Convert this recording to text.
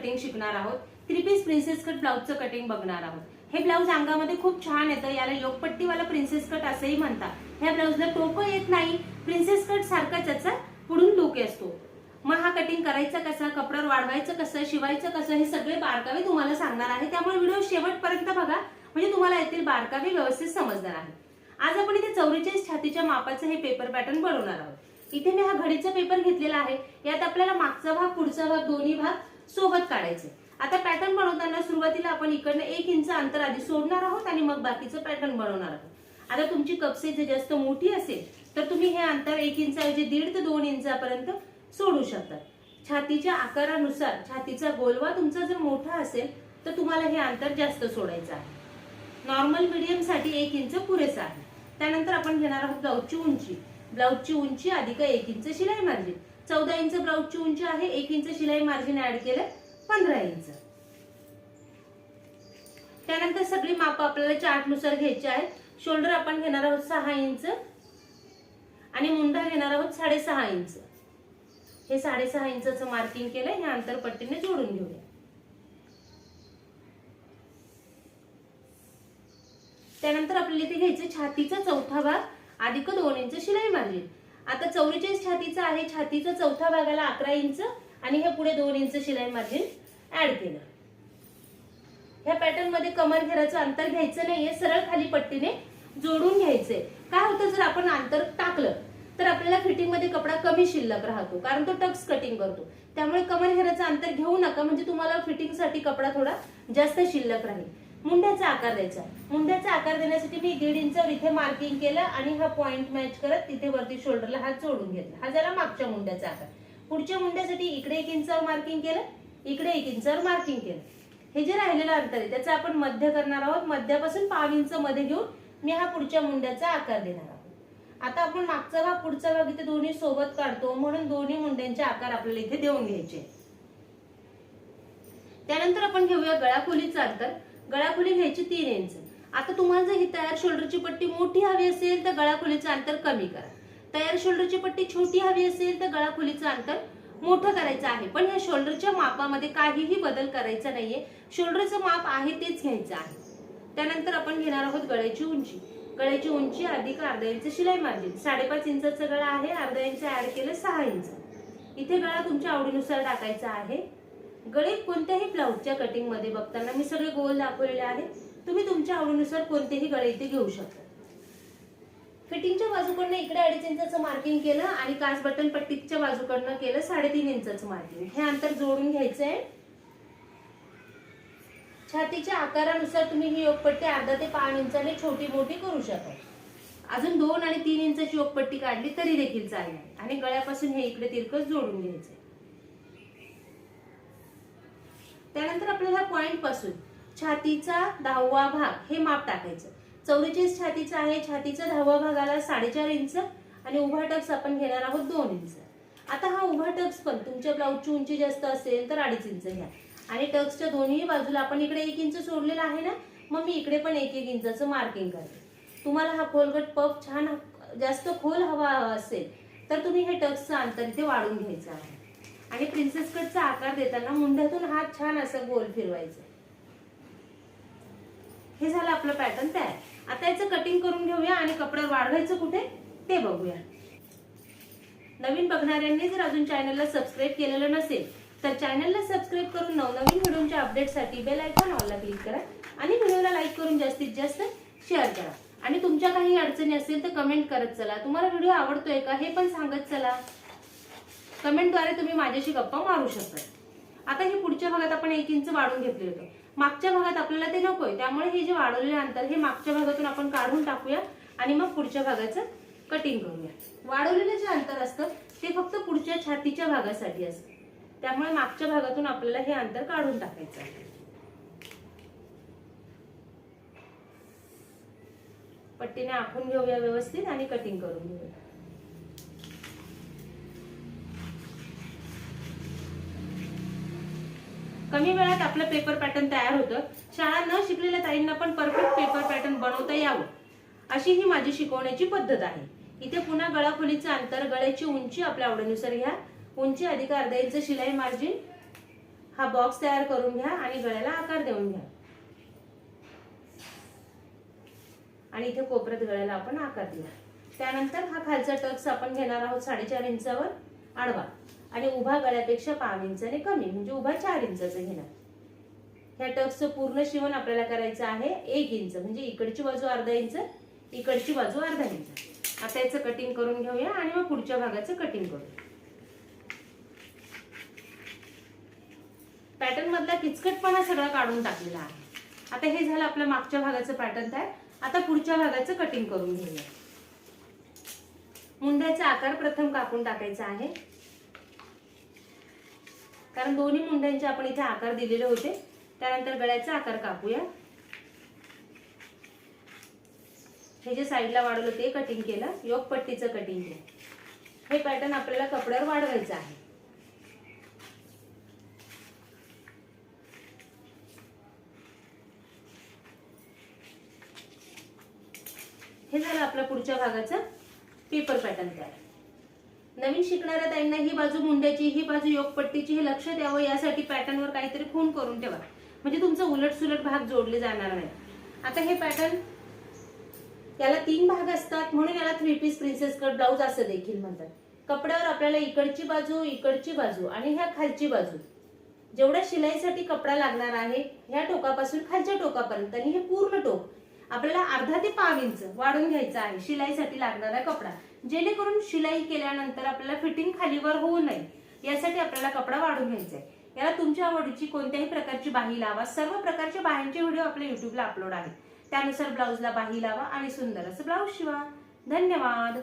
Cutting शिकणार आहोत. Three piece princess cut ब्लाऊजचं कटिंग बघणार आहोत. हे ब्लाऊज अंगामध्ये खूप छान येतं. याला योगपट्टीवाला प्रिन्सेस कट असंही म्हणतात. ह्या ब्लाऊजला टोकं येत नाही. प्रिन्सेस कट सारखा त्याचा पुढून लुक असतो. मग हा कटिंग करायचा कसा? कपड्यावर वाढवायचं कसं? शिवायचं कसं? हे सगळे बारकावे तुम्हाला सांगणार आहे. त्यामुळे व्हिडिओ शेवटपर्यंत बघा. म्हणजे तुम्हाला यातील बारकावे व्यवस्थित समजणार आहे. आज आपण इथे चौवेचाळीस छातीच्या मापाचं हे पेपर पॅटर्न बनवणार आहोत. इथे मी हा घडीचा पेपर घेतलेला आहे. यात आपल्याला मागचा भाग पुढचा भाग दोन्ही भाग सोबत काढायचे. आता पॅटर्न बनवताना सुरुवातीला आपण इकडनं एक इंच अंतर आधी सोडणार आहोत आणि मग बाकीचं पॅटर्न बनवणार आहोत. आता तुमची कपसे जर जास्त मोठी असेल तर तुम्ही हे अंतर एक इंचाऐवजी दीड ते दोन इंचापर्यंत सोडू शकता. छातीच्या आकारानुसार छातीचा गोलवा तुमचा जर मोठा असेल तर तुम्हाला हे अंतर जास्त सोडायचं आहे. नॉर्मल मीडियमसाठी एक इंच पुरेसा आहे. त्यानंतर आपण घेणार आहोत ब्लाऊजची उंची. ब्लाऊजची उंची अधिक एक इंच शिलाई मार्जिन. चौदा इंच ब्लाऊजची उंची आहे एक इंच शिलाई मार्जिन ऍड केलं पंधरा इंच. त्यानंतर सगळी माप आपल्याला चार्टनुसार घ्यायची आहेत शोल्डर आपण घेणार आहोत सहा इंच. आणि मुंडा घेणार आहोत साडेसहा इंच. हे साडेसहा इंचाचं मार्किंग केलं हे आंतरपट्टीने जोडून घेऊया. त्यानंतर आपल्याला इथे घ्यायचं छातीचा चौथा भाग अधिक दोन इंच शिलाई मार्जिन आता चौवेचाळीस छातीचा आहे. छातीचा चौथा भागाला अकरा इंच आणि हे पुढे दोन इंच शिलाई मार्जिन ऍड केलं. ह्या पॅटर्नमध्ये कमर घेराचं अंतर घ्यायचं नाहीये. सरळ खाली पट्टीने जोडून घ्यायचंय. काय होतं? जर आपण अंतर टाकलं तर आपल्याला फिटिंगमध्ये कपडा कमी शिल्लक राहतो. कारण तो टक्स कटिंग करतो. त्यामुळे कमर घेराचं अंतर घेऊ नका. म्हणजे तुम्हाला फिटिंगसाठी कपडा थोडा जास्त शिल्लक राहील. मुंड्याचा आकार द्यायचा. मुंड्याचा आकार देण्यासाठी मी दीड इंचावर इथे मार्किंग केलं आणि हा पॉइंट मॅच करत तिथे वरती शोल्डरला हात जोडून घेतला. हा झाला मागच्या मुंड्याचा आकार. पुढच्या मुंड्यासाठी इकडे एक इंचावर मार्किंग केलं इकडे एक इंचावर मार्किंग केलं. हे जे राहिलेलं अंतर आहे त्याचं आपण मध्य करणार आहोत. मध्यापासून पाव इंच मध्ये घेऊन मी हा पुढच्या मुंड्याचा आकार देणार आहोत. आता आपण मागचा भाग पुढचा भाग इथे दोन्ही सोबत काढतो. म्हणून दोन्ही मुंड्यांचे आकार आपल्याला इथे देऊन घ्यायचे. त्यानंतर आपण घेऊया गळाखोलीचं अंतर. गळाखोली घ्यायची तीन इंच आता तुम्हाला जर ही तयार शोल्डरची पट्टी मोठी हवी असेल तर गळाखोलीचं अंतर कमी करा. तयार शोल्डरची पट्टी छोटी हवी असेल तर गळाखोलीचं अंतर मोठं करायचं आहे. पण ह्या शोल्डरच्या मापामध्ये काहीही बदल करायचा नाहीये. शोल्डरचं माप आहे तेच घ्यायचं आहे. त्यानंतर आपण घेणार आहोत गळ्याची उंची. गळ्याची उंची अधिक अर्धा इंच शिलाई मार्जिन. साडेपाच इंचाचा गळा आहे. अर्धा इंच ऍड केलं सहा इंच इथे गळा तुमच्या आवडीनुसार टाकायचा आहे. गळे कोणत्याही ब्लाऊजच्या कटिंगमध्ये बघताना मी सगळे गोल दाखवलेले आहे तुम्ही तुमच्या आवडीनुसार कोणतेही गळे इथे घेऊ शकता. फिटिंगच्या बाजूकडनं इकडे अडीच इंचाचं मार्किंग केलं आणि काच बटन पट्टीच्या बाजूकडनं केलं साडेतीन इंचाचं मार्किंग हे अंतर जोडून घ्यायचं आहे छातीच्या आकारानुसार तुम्ही ही योगपट्टी अर्धा ते पाच इंचाने छोटी मोठी करू शकता. अजून दोन आणि तीन इंचाची योगपट्टी काढली तरी देखील चालेल. आणि गळ्यापासून हे इकडे तिरकस जोडून घ्यायचं त्यानंतर आपल्याला पॉईंटपासून छातीचा दहावा भाग हे माप टाकायचं. चौवेचाळीस छातीचा आहे छातीचा दहावा भागाला साडेचार इंच आणि उभा टक्स आपण घेणार आहोत दोन इंच. आता हा उभा टक्स पण तुमच्या ब्लाऊजची उंची जास्त असेल तर अडीच इंच घ्या. आणि टक्सच्या दोन्ही बाजूला आपण इकडे एक इंच सोडलेला आहे ना मग मी इकडे पण एक एक इंचाचं मार्किंग करते. तुम्हाला हा खोलगट पफ छान जास्त खोल हवा असेल तर तुम्ही हे टक्सचं अंतर इथे वाढून घ्यायचं आहे. आणि प्रिन्सेस कटचा आकार देताना मुंड्यातून हात छान असं गोल फिरवायचं. हे झालं आपलं पॅटर्न तयार. आता याचं कटिंग करून घेऊया आणि कपड्यावर वाढवायचं कुठे? ते बघूया. नवीन बघणाऱ्यांनी जर अजून चॅनलला सबस्क्राईब केलेलं नसेल तर चॅनलला सबस्क्राईब करून नवनवीन व्हिडिओच्या अपडेटसाठी बेल आयकॉन ऑलला क्लिक करा आणि व्हिडिओला लाईक करून जास्तीत जास्त शेअर करा. आणि तुमच्या काही अडचणी असेल तर कमेंट करत चला. तुम्हाला व्हिडिओ आवडतोय का हे पण सांगत चला. कमेंटद्वारे तुम्ही माझ्याशी गप्पा मारू शकता. आता हे पुढच्या भागात आपण एक इंच वाढून घेतले होतं. मागच्या भागात आपल्याला ते नकोय. त्यामुळे हे जे वाढवलेले अंतर हे मागच्या भागातून आपण काढून टाकूया आणि मग पुढच्या भागाचं कटिंग करूया. वाढवलेलं जे अंतर असतं ते फक्त पुढच्या छातीच्या भागासाठी असतं. त्यामुळे मागच्या भागातून आपल्याला हे अंतर काढून टाकायचं आहे. पट्टीने आखून घेऊया व्यवस्थित आणि कटिंग करून घेऊया. कमी वेळात आपलं पेपर पॅटर्न तयार होतं. शाळा न शिकलेल्या ताईंना पण परफेक्ट पेपर पॅटर्न बनवता यावं. अशी ही माझी शिकवण्याची पद्धत आहे. इथे पुन्हा गळाखोलीचं अंतर गळ्याची उंची आपल्या आवडीनुसार घ्या. उंची अधिक अर्धा इंच शिलाई मार्जिन हा बॉक्स तयार करून घ्या आणि गळ्याला आकार देऊन घ्या. आणि इथे कोपऱ्यात गळ्याला आपण आकार दिला त्यानंतर हा खालचा टक्स आपण घेणार आहोत साडेचार इंचावर. आडवा. आणि उभा गळ्यापेक्षा पाव इंचाने कमी म्हणजे उभा चार इंचाचं घेणार ह्या टक्सचं पूर्ण शिवण आपल्याला करायचं आहे एक इंच म्हणजे इकडची बाजू अर्धा इंच इकडची बाजू अर्धा इंच. आता याचं कटिंग करून घेऊया आणि मग पुढच्या भागाचं कटिंग करूया पॅटर्न मधला किचकटपणा सगळा काढून टाकलेला आहे. आता हे झालं आपल्या मागच्या भागाचं पॅटर्न तयार. आता पुढच्या भागाचं कटिंग करून घेऊया. मुंड्याचा आकार प्रथम कापून टाकायचा आहे. कारण दोन्ही मुंड्यांचे आपण इथे आकार दिलेले होते. त्यानंतर गळ्याचा आकार कापूया. हे जे साईडला वाढवलं ते कटिंग केलं. योग पट्टीचं कटिंग केलं. हे पॅटर्न आपल्याला कपड्यावर वाढवायचं आहे. हे झालं आपल्या पुढच्या भागाचं पेपर पॅटर्न तयार. नवीन शिकणाऱ्या ताईंना ही बाजू मुंड्याची ही बाजू योगपट्टीची हे लक्ष द्यावं यासाठी पॅटर्नवर काहीतरी खून करून ठेवा. म्हणजे तुमचा उलट सुलट भाग जोडले जाणार नाही. आता हे पॅटर्न याला तीन भाग असतात म्हणून याला three piece princess cut blouse असं देखील म्हणतात. कपड्यावर आपल्याला इकडची बाजू इकडची बाजू आणि ह्या खालची बाजू. जेवढ्या शिलाईसाठी कपडा लागणार आहे ह्या टोकापासून खालच्या टोकापर्यंत आणि हे पूर्ण टोक. आपल्याला अर्धा ते पाव इंच वाढून घ्यायचं आहे शिलाईसाठी लागणारा कपडा. जेणेकरून शिलाई केल्यानंतर आपल्याला फिटिंग खालीवर होऊ नये. यासाठी आपल्याला कपडा वाढून घ्यायचा आहे याला तुमच्या आवडीची कोणत्याही प्रकारची बाही लावा. सर्व प्रकारच्या बाह्यांचे व्हिडिओ आपल्या युट्यूबला अपलोड आहेत. त्यानुसार ब्लाऊजला बाही लावा आणि सुंदर असं ब्लाऊज शिवा. धन्यवाद.